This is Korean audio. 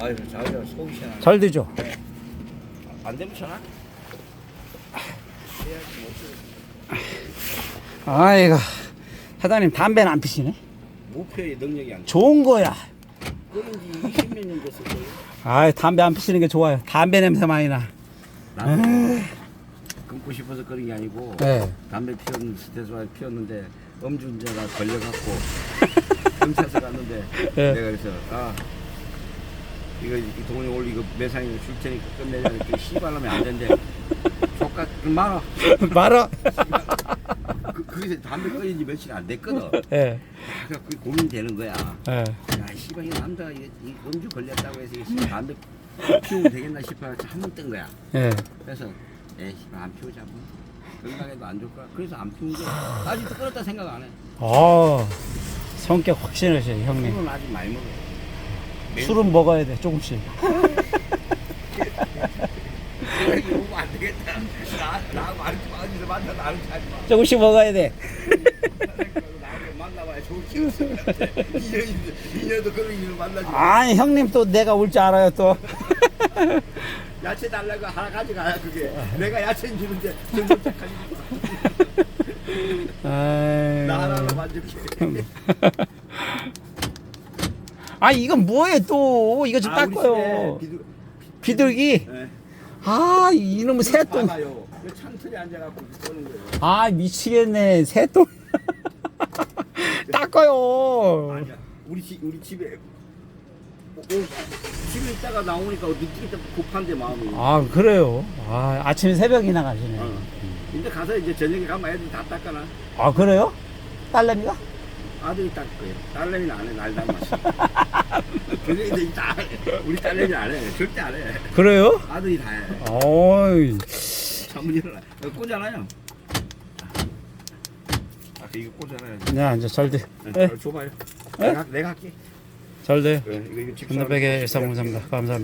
아유 자기가 속이 시원하네. 잘 되죠? 안 되면 전화. 아이고 사장님 담배는 안 피시네 목표의 능력이 안 돼. 좋은 거야 끊은 지 20몇 년 됐을 거예요. 아 담배 안 피시는 게 좋아요 담배 냄새 많이 나 끊고 싶어서 끊은 게 아니고 네. 담배 피웠는 스트레스가 피웠는데 음주운전가 걸려갖고 경찰서 갔는데 네. 내가 그래서 아 이거 이 돈이 올리고 매상이 줄 테니까 끝내자 씨발하면 안 된대. 조카 좀 많아. 말아. 그, 거기서 담배 끊은 지 며칠 안 됐거든. 예. 그래서 그게 고민되는 거야. 예. 야 씨발 이 남자가 이, 이 음주 걸렸다고 해서 이 씨발 담배 피우면 되겠나 싶어 한번 뜬 거야. 예. 그래서 에이 씨발 안 피우자 뭐. 건강에도 안 좋을 거야. 그래서 안 피운 게 아직도 끊었다 생각 안해. 어 성격 확실하셔 형님. 술은 아직 많이 먹어 술은 먹어야 돼 조금씩. 이거 먹으면 안 되겠다. 나, 나하고 안 어디서 만나 나를 찾지 마. 조금씩 먹어야 돼. 만나봐야 좋을 인연도 그런 인연을 만나지 마. 아니 형님 또 내가 올 줄 알아요 또. 야채 달라고 하나 가져가야 그게. 내가 야채 주는데 정말 착하지. 나 하나로 만족해 아 이건 뭐예요 또 이거 좀 아, 우리 닦아요 집에 비둘- 비둘기 예. 아 이놈의 새똥 봐봐요. 그 창틀에 앉아갖고 거예요. 아 미치겠네 새똥 닦아요 아니야. 우리 집 우리 집에 집에 있다가 나오니까 느끼기 때문에 급한데 마음이. 아 그래요 아 아침 새벽이나 가시네 어. 근데 가서 이제 저녁에 가면 애들 다 닦아놔. 아 그래요 딸내미가 아들이 닦을 거예요. 딸내미는 안 해. 날 닮았어. 근데 이제 다 해. 우리 딸내미 안 해. 절대 안 해. 그래요 아들이 다 해. 어이 한번 일어나. 이거 꽂아놔요. 아, 이거 꽂아놔요. 네 이제 잘 돼 네, 네, 줘봐요. 네? 내가, 내가 할게. 잘 돼 네, 이거 이거 집 건너백의 일상공사입니다 감사합니다